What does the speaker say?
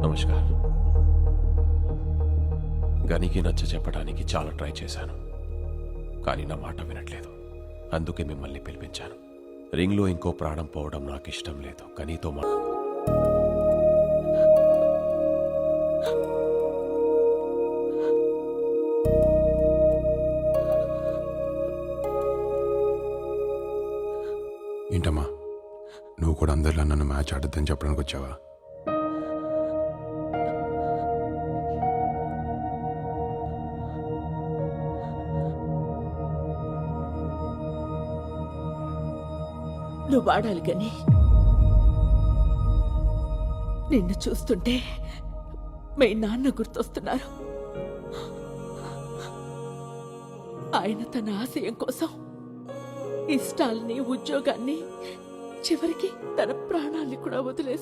నమస్కారం. గనికి నచ్చ చెప్పడానికి చాలా ట్రై చేశాను. కానీ నా మాట వినట్లేదు. అందుకే మిమ్మల్ని పిలిపించాను. రింగ్లో ఇంకో ప్రాణం పోవడం నాకు ఇష్టం లేదు. గనితో మా ఏంటమ్మా? నువ్వు కూడా అందరిలో నన్ను మ్యాచ్ ఆడద్దని చెప్పడానికి వచ్చావా నువ్వు వాడాలి గాని. నిన్ను చూస్తుంటే మీ నాన్న గుర్తొస్తున్నారు. ఆయన తన ఆశయం కోసం ఇష్టాల్ని ఉద్యోగాన్ని చివరికి తన ప్రాణాల్ని కూడా వదిలేసి